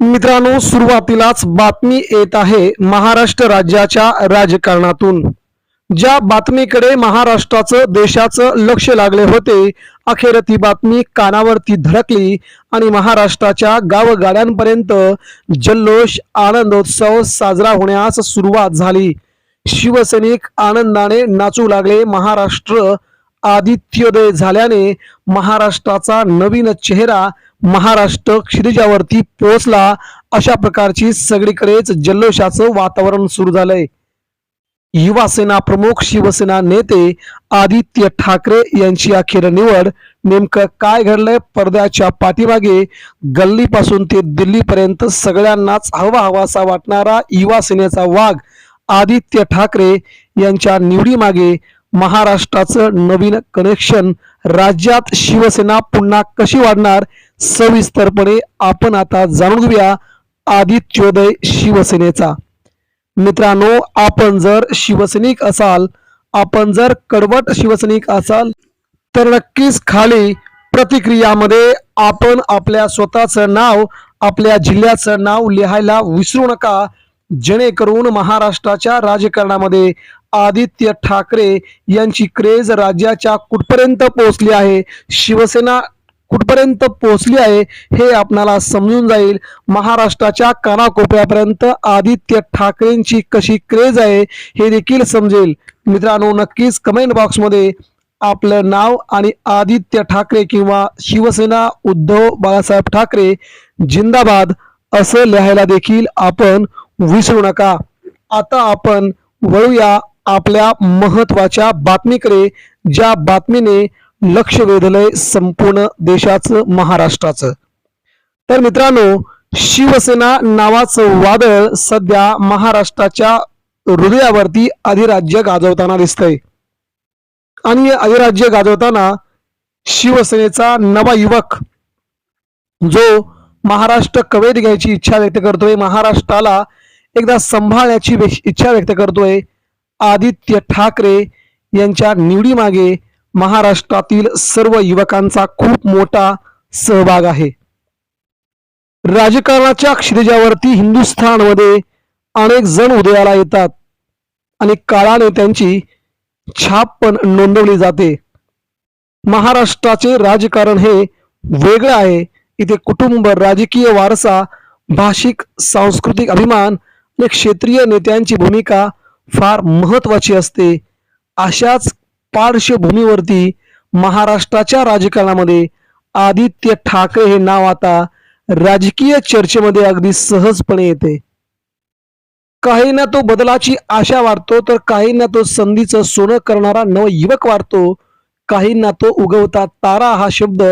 मित्रांनो सुरुवातीलाच बातमी येत आहे महाराष्ट्र राज्याच्या राजकारणातून. ज्या बातमीकडे महाराष्ट्राचं देशाचं लक्ष लागले होते अखेर ती बातमी कानावरती धडकली आणि महाराष्ट्राच्या गावगाड्यांपर्यंत जल्लोष आनंदोत्सव साजरा होण्यास सुरुवात झाली. शिवसैनिक आनंदाने नाचू लागले महाराष्ट्र. आदित्योदय झाल्याने महाराष्ट्राचा नवीन चेहरा महाराष्ट्र क्षितिजावरती पोहोचला अशा प्रकारची सगळीकडेच जल्लोषाचं वातावरण सुरू झालंय. युवा सेना प्रमुख शिवसेना नेते आदित्य ठाकरे यांची अखेर निवड. नेमकं काय घडलंय? पडद्याच्या पाठीमागे गल्लीपासून ते दिल्लीपर्यंत सगळ्यांनाच हवा हवासा वाटणारा युवा सेनेचा वाघ आदित्य ठाकरे यांच्या निवडीमागे महाराष्ट्राचं नवीन कनेक्शन राज्यात शिवसेना पुन्हा कशी वाढणार? सविस्तरपणे आपण आता जाणून घेऊया आदित्योदय शिवसेनेचा. मित्रांनो आपण जर शिवसैनिक असाल आपण जर कडवट शिवसैनिक असाल तर नक्कीच खाली प्रतिक्रियामध्ये आपण आपल्या स्वतःचं नाव आपल्या जिल्ह्याचं नाव लिहायला विसरू नका. जेणेकरून महाराष्ट्राच्या राजकारणामध्ये आदित्य ठाकरे यांची क्रेज राज्याच्या कुठपर्यंत पोहोचली आहे? शिवसेना कुठपर्यंत पोहोचली आहे हे आपणाला समजून जाईल. महाराष्ट्राच्या कानाकोपऱ्यापर्यंत आदित्य ठाकरेंची कशी क्रेज आहे हे देखील समजेल. मित्रांनो नक्कीच कमेंट बॉक्समध्ये आपलं नाव आणि आदित्य ठाकरे किंवा शिवसेना उद्धव बाळासाहेब ठाकरे जिंदाबाद असं लिहायला देखील आपण विसरू नका. आता आपण वळूया आपल्या महत्त्वाच्या बातमीकडे. ज्या बातमीने लक्ष वेधलंय संपूर्ण देशाचं महाराष्ट्राचं. तर मित्रांनो शिवसेना नावाचं वादळ सध्या महाराष्ट्राच्या हृदयावरती अधिराज्य गाजवताना दिसतंय. आणि अधिराज्य गाजवताना शिवसेनेचा नवा युवक जो महाराष्ट्र कवेत घ्यायची इच्छा व्यक्त करतोय महाराष्ट्राला एकदा सांभाळण्याची इच्छा व्यक्त करतोय आदित्य ठाकरे यांच्या निवडीमागे महाराष्ट्रातील सर्व युवकांचा खूप मोठा सहभाग आहे. राजकारणाच्या क्षितिजावरती हिंदुस्थानमध्ये अनेक जण उदयाला येतात आणि काळाने त्यांची छाप पण नोंदवली जाते. महाराष्ट्राचे राजकारण हे वेगळं आहे. इथे कुटुंब राजकीय वारसा भाषिक सांस्कृतिक अभिमान आणि क्षेत्रीय नेत्यांची भूमिका फार महत्वाची असते. अशाच पार्श्वभूमीवरती महाराष्ट्राच्या राजकारणामध्ये आदित्य ठाकरे हे नाव आता राजकीय चर्चेमध्ये अगदी सहजपणे येते. काहींना तो बदलाची आशा वाटतो तर काहींना तो संधीचं सोनं करणारा नव युवक वाटतो काहींना तो उगवता तारा हा शब्द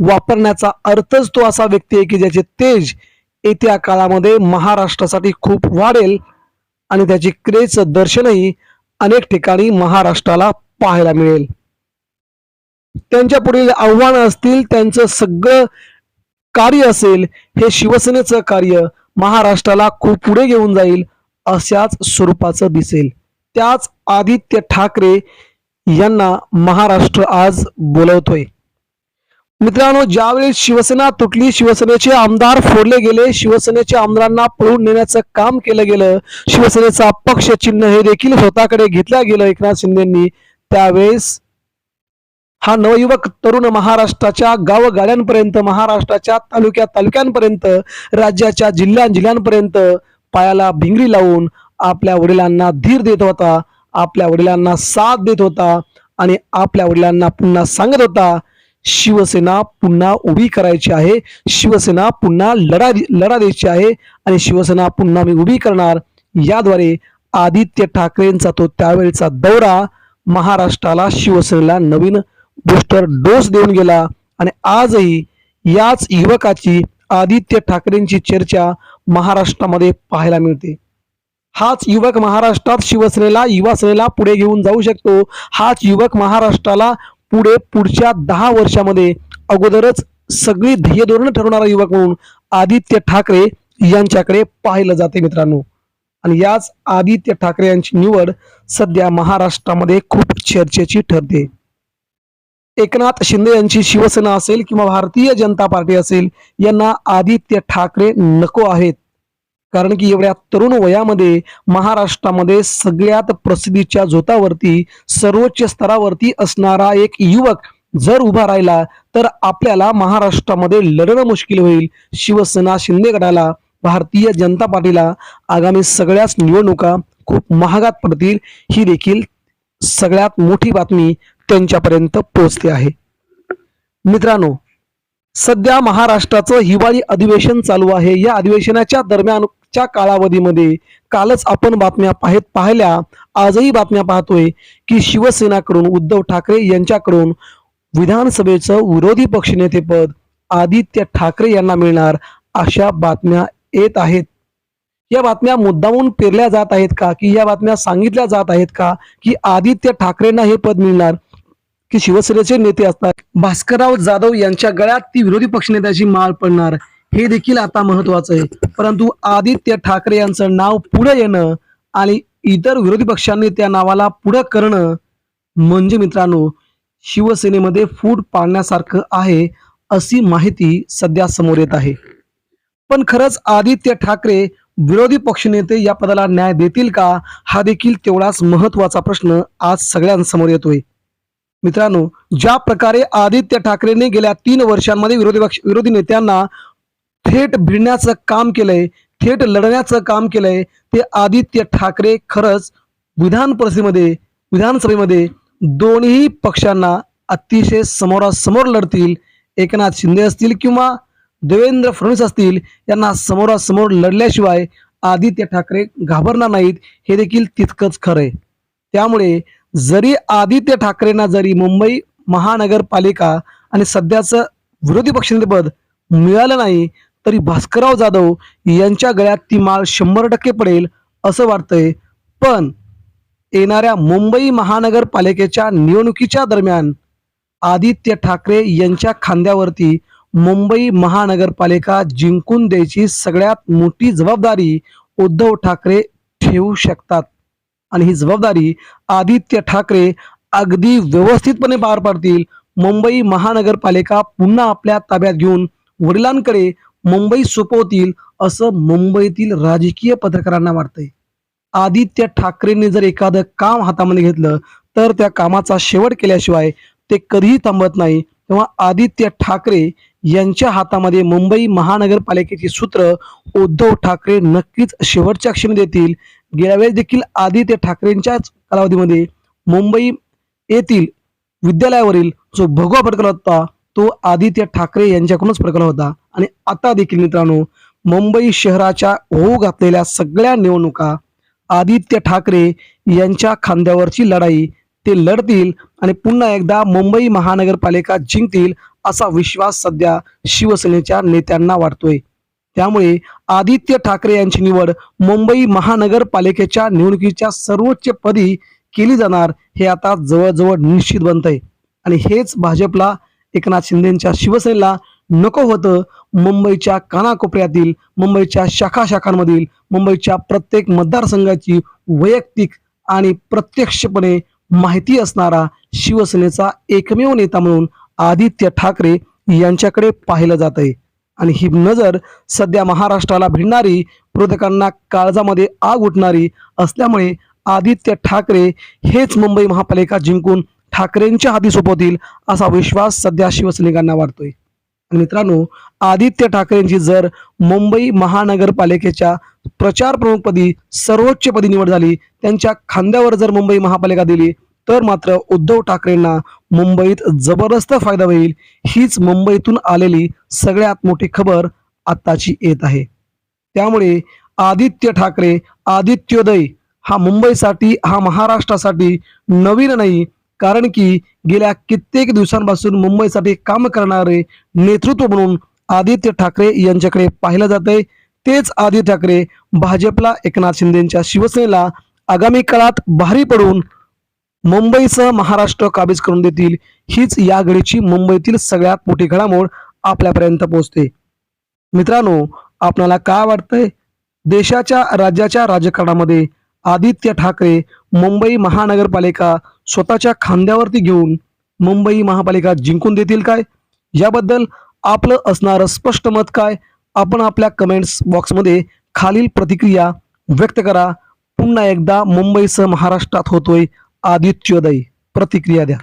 वापरण्याचा अर्थच तो असा व्यक्ती आहे की ज्याचे तेज येत्या काळामध्ये महाराष्ट्रासाठी खूप वाढेल आणि त्याची क्रेचं दर्शनही अनेक ठिकाणी महाराष्ट्राला पाहायला मिळेल. त्यांच्या पुढील आव्हानं असतील त्यांचं सगळं कार्य असेल हे शिवसेनेचं कार्य महाराष्ट्राला खूप पुढे घेऊन जाईल अशाच स्वरूपाचं दिसेल. त्याच आदित्य ठाकरे यांना महाराष्ट्र आज बोलवतोय. मित्रांनो ज्यावेळी शिवसेना तुटली शिवसेनेचे आमदार फोडले गेले शिवसेनेच्या आमदारांना पळून नेण्याचं काम केलं गेलं शिवसेनेचा पक्ष चिन्ह हे देखील स्वतःकडे घेतलं गेलं एकनाथ शिंदेंनी त्यावेळेस हा नवयुवक तरुण महाराष्ट्राच्या गावगाड्यांपर्यंत महाराष्ट्राच्या तालुक्या तालुक्यांपर्यंत राज्याच्या जिल्ह्या जिल्ह्यांपर्यंत पायाला भिंगरी लावून आपल्या वडिलांना धीर देत होता आपल्या वडिलांना साथ देत होता आणि आपल्या वडिलांना पुन्हा सांगत होता शिवसेना पुन्हा उभी करायची आहे शिवसेना पुन्हा लढा लढा द्यायची आहे आणि शिवसेना पुन्हा मी उभी करणार याद्वारे आदित्य ठाकरेंचा तो त्यावेळचा दौरा महाराष्ट्राला शिवसेनेला नवीन बूस्टर डोस देऊन गेला. आणि आजही याच युवकाची आदित्य ठाकरेंची चर्चा महाराष्ट्रामध्ये पाहायला मिळते. हाच युवक महाराष्ट्रात शिवसेनेला युवासेनेला पुढे घेऊन जाऊ शकतो. हाच युवक महाराष्ट्राला पुढे पुढच्या दहा वर्षामध्ये अगोदरच सगळी ध्येय धोरण ठरवणारा युवक म्हणून आदित्य ठाकरे यांच्याकडे पाहिलं जाते मित्रांनो. आणि याच आदित्य ठाकरे यांची निवड सध्या महाराष्ट्रामध्ये खूप चर्चेची ठरते. एकनाथ शिंदे यांची शिवसेना असेल किंवा भारतीय जनता पार्टी असेल यांना आदित्य ठाकरे नको आहेत. कारण की एवढ्या तरुण वयामध्ये महाराष्ट्रामध्ये सगळ्यात प्रसिद्धीच्या झोतावरती सर्वोच्च स्तरावरती असणारा एक युवक जर उभा राहिला तर आपल्याला महाराष्ट्रामध्ये लढणं मुश्किल होईल. शिवसेना शिंदे गटाला भारतीय जनता पार्टीला आगामी सगळ्याच निवडणुका खूप महागात पडतील ही देखील सगळ्यात मोठी बातमी त्यांच्यापर्यंत पोहोचते आहे. मित्रांनो सध्या महाराष्ट्राचं हिवाळी अधिवेशन चालू आहे. या अधिवेशनाच्या दरम्यानच्या कालावधीमध्ये कालच आपण बातम्या पाहत पाहिल्या. आजही बातम्या पाहतोय की शिवसेनाकडून उद्धव ठाकरे यांच्याकडून विधानसभेचं विरोधी पक्षनेतेपद आदित्य ठाकरे यांना मिळणार अशा बातम्या येत आहेत. या बातम्या मुद्दामून पेरल्या जात आहेत का? की या बातम्या सांगितल्या जात आहेत का? की आदित्य ठाकरेंना हे पद मिळणार? की शिवसेनेचे नेते असतात भास्करराव जाधव यांच्या गळ्यात ती विरोधी पक्षनेत्याची माळ पडणार? हे देखील आता महत्वाचं आहे. परंतु आदित्य ठाकरे यांचं नाव पुढे येणं आणि इतर विरोधी पक्षांनी त्या नावाला पुढं करणं म्हणजे मित्रांनो शिवसेनेमध्ये फूट पाडण्यासारखं आहे अशी माहिती सध्या समोर येत आहे. पण खरंच आदित्य ठाकरे विरोधी पक्षनेते या पदाला न्याय देतील का हा देखील तेवढाच महत्त्वाचा प्रश्न आज सगळ्यांसमोर येतोय. मित्रांनो ज्या प्रकारे आदित्य ठाकरेंनी गेल्या तीन वर्षांमध्ये विरोधी पक्ष विरोधी नेत्यांना थेट भिडण्याचं काम केलंय थेट लढण्याचं काम केलंय ते आदित्य ठाकरे खरंच विधान परिषदेमध्ये विधानसभेमध्ये दोन्ही पक्षांना अतिशय समोरासमोर लढतील एकनाथ शिंदे असतील किंवा देवेंद्र फडणवीस असतील यांना समोरासमोर लढल्याशिवाय आदित्य ठाकरे घाबरणार नाहीत हे देखील तितकंच खरं आहे. त्यामुळे जरी आदित्य ठाकरेंना जरी मुंबई महानगरपालिका आणि सध्याचं विरोधी पक्षनेतेपद मिळालं नाही तरी भास्करराव जाधव यांच्या गळ्यात ती माळ शंभर टक्के पडेल असं वाटतंय. पण येणाऱ्या मुंबई महानगरपालिकेच्या निवडणुकीच्या दरम्यान आदित्य ठाकरे यांच्या खांद्यावरती मुंबई महानगरपालिका जिंकून द्यायची सगळ्यात मोठी जबाबदारी उद्धव ठाकरे ठेवू शकतात. आणि ही जबाबदारी आदित्य ठाकरे अगदी व्यवस्थितपणे पार पाडतील. मुंबई महानगरपालिका पुन्हा आपल्या ताब्यात घेऊन वडिलांकडे मुंबई सोपवतील असं मुंबईतील राजकीय पत्रकारांना वाटतंय. आदित्य ठाकरेंनी जर एखादं काम हातामध्ये घेतलं तर त्या कामाचा शेवट केल्याशिवाय ते कधीही थांबत नाही. तेव्हा आदित्य ठाकरे यांच्या हातामध्ये मुंबई महानगरपालिकेची सूत्र उद्धव ठाकरे नक्कीच शेवटच्या क्षणी देतील. गेल्या वेळेस देखील आदित्य ठाकरेंच्याच कालावधीमध्ये मुंबई येथील विद्यालयावरील जो भगवा फडकला होता तो आदित्य ठाकरे यांच्याकडूनच फडकला होता. आणि आता देखील मित्रांनो मुंबई शहराच्या होऊ घातलेल्या सगळ्या निवडणुका आदित्य ठाकरे यांच्या खांद्यावरची लढाई ते लढतील आणि पुन्हा एकदा मुंबई महानगरपालिका जिंकतील असा विश्वास सध्या शिवसेनेच्या नेत्यांना वाटतोय त्यामुळे आदित्य ठाकरे यांची निवड मुंबई महानगरपालिकेच्या निवडणुकीच्या सर्वोच्च पदी केली जाणार हे आता जवळजवळ निश्चित बनतंय. आणि हेच भाजपला एकनाथ शिंदेच्या शिवसेनेला नको होतं मुंबईच्या कानाकोपऱ्यातील मुंबईच्या शाखा शाखांमधील मुंबईच्या प्रत्येक मतदारसंघाची वैयक्तिक आणि प्रत्यक्षपणे माहिती असणारा शिवसेनेचा एकमेव नेता म्हणून आदित्य ठाकरे यांच्याकडे पाहिलं जात आहे. आणि ही नजर सध्या महाराष्ट्राला भिडणारी विरोधकांना काळजामध्ये आग उठणारी असल्यामुळे आदित्य ठाकरे हेच मुंबई महापालिका जिंकून ठाकरेंच्या हाती सोपवतील असा विश्वास सध्या शिवसैनिकांना वाटतोय आणि मित्रांनो आदित्य ठाकरेंची जर मुंबई महानगरपालिकेच्या प्रचार प्रमुखपदी सर्वोच्च पदी निवड झाली त्यांच्या खांद्यावर जर मुंबई महापालिका दिली तर मात्र उद्धव ठाकरेंना मुंबईत जबरदस्त फायदा होईल. हीच मुंबईतून आलेली सगळ्यात मोठी खबर आत्ताची येत आहे. त्यामुळे आदित्य ठाकरे आदित्योदय हा मुंबईसाठी हा महाराष्ट्रासाठी नवीन नाही. कारण की गेल्या कित्येक दिवसांपासून मुंबईसाठी काम करणारे नेतृत्व म्हणून आदित्य ठाकरे यांच्याकडे पाहिलं जात आहे तेच आदित्य ठाकरे भाजपला एकनाथ शिंदेच्या शिवसेनेला आगामी काळात भारी पडून मुंबईसह महाराष्ट्र काबीज करून देतील. हीच या घडीची मुंबईतील सगळ्यात मोठी घडामोड आपल्यापर्यंत पोहोचते. मित्रांनो आपणाला काय वाटतंय? देशाच्या राज्याच्या राजकारणामध्ये आदित्य ठाकरे मुंबई महानगरपालिका स्वतःच्या खांद्यावरती घेऊन मुंबई महापालिका जिंकून देतील काय? याबद्दल आपलं असणारं स्पष्ट मत काय? आपण आपल्या कमेंट्स बॉक्समध्ये खालील प्रतिक्रिया व्यक्त करा. पुन्हा एकदा मुंबईसह महाराष्ट्रात होतोय आदित्योदय. प्रतिक्रिया द्या.